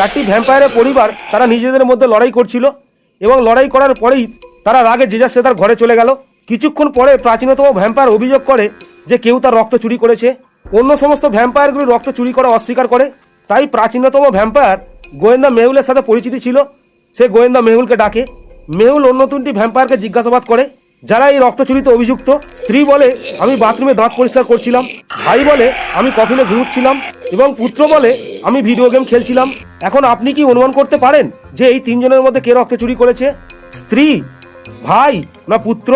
চারটি ভ্যাম্পায়ারের পরিবার তারা নিজেদের মধ্যে লড়াই করছিল এবং লড়াই করার পরেই তারা রাগে যে যার সে তার ঘরে চলে গেল। কিছুক্ষণ পরে প্রাচীনতম ভ্যাম্পায়ার অভিযোগ করে যে কেউ তার রক্ত চুরি করেছে। অন্য সমস্ত ভ্যাম্পায়ারগুলি রক্ত চুরি করা অস্বীকার করে। তাই প্রাচীনতম ভ্যাম্পায়ার গোয়েন্দা মেহুলের সাথে পরিচিতি ছিল। সে গোয়েন্দা মেহুলকে ডাকে। মেহুল অন্য তিনটি ভ্যাম্পায়ারকে জিজ্ঞাসাবাদ করে। যারা এই রক্ত চুরিতে অভিযুক্ত, স্ত্রী বলে আমি বাথরুমে দাঁত পরিষ্কার করছিলাম, ভাই বলে আমি কফিনে ঘুরছিলাম এবং পুত্র বলে আমি ভিডিও গেম খেলছিলাম। এখন আপনি কি অনুমান করতে পারেন যে এই তিনজনের মধ্যে কে রক্ত চুরি করেছে? স্ত্রী, ভাই না পুত্র?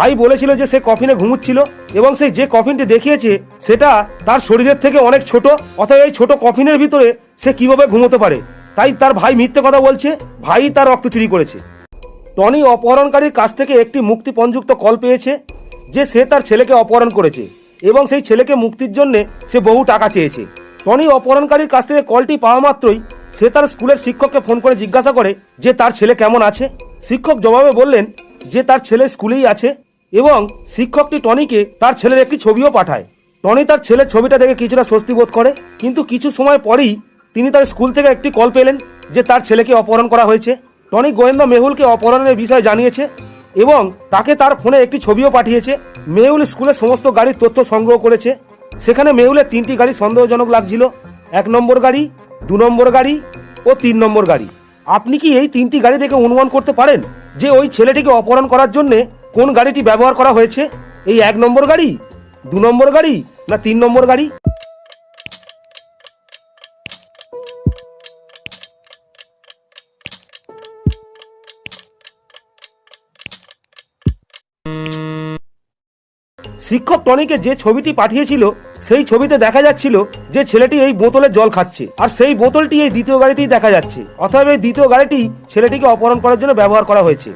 ভাই বলেছিল যে সে কফিনে ঘুমুচ্ছিল এবং সে যে কফিনটি দেখিয়েছে, সেটা তার শরীরের থেকে অনেক ছোট, অতএব এই ছোট কফিনের ভিতরে সে কীভাবে ঘুমোতে পারে? তাই তার ভাই মিথ্যে কথা বলছে, ভাই তার রক্ত চুরি করেছে। টনি অপহরণকারীর কাছ থেকে একটি মুক্তিপণযুক্ত কল পেয়েছে, যে সে তার ছেলেকে অপহরণ করেছে এবং সেই ছেলেকে মুক্তির জন্য সে বহু টাকা চেয়েছে। টনি অপহরণকারীর কাছ থেকে কলটি পাওয়া মাত্রই সে তার স্কুলের শিক্ষককে ফোন করে জিজ্ঞাসা করে যে তার ছেলে কেমন আছে? শিক্ষক জবাবে বললেন যে তার ছেলে স্কুলেই আছে এবং শিক্ষকটি টনিকে তার ছেলের একটি ছবিও পাঠায়। টনি তার ছেলের ছবিটা দেখে কিছুটা স্বস্তি বোধ করে, কিন্তু কিছু সময় পরেই তিনি তার স্কুল থেকে একটি কল পেলেন যে তার ছেলেকে অপহরণ করা হয়েছে। টনি গোয়েন্দা মেহুলকে অপহরণের বিষয়ে জানিয়েছে এবং তাকে তার ফোনে একটি ছবিও পাঠিয়েছে। মেহুল স্কুলের সমস্ত গাড়ির তথ্য সংগ্রহ করেছে। সেখানে মেহুলের তিনটি গাড়ি সন্দেহজনক লাগছিল। এক নম্বর গাড়ি, দু নম্বর গাড়ি ও তিন নম্বর গাড়ি। আপনি কি এই তিনটি গাড়ি দেখে অনুমান করতে পারেন যে ওই ছেলেটিকে অপহরণ করার জন্য কোন গাড়িটি ব্যবহার করা হয়েছে? এই এক নম্বর গাড়ি, দু নম্বর গাড়ি, না তিন নম্বর গাড়ি? শিক্ষক টনিকে যে ছবিটি পাঠিয়েছিল, সেই ছবিতে দেখা যাচ্ছিল যে ছেলেটি এই বোতলে জল খাচ্ছে। আর সেই বোতলটি এই দ্বিতীয় গাড়িতেই দেখা যাচ্ছে। অতএব এই দ্বিতীয় গাড়িটি ছেলেটিকে অপহরণ করার জন্য ব্যবহার করা হয়েছে।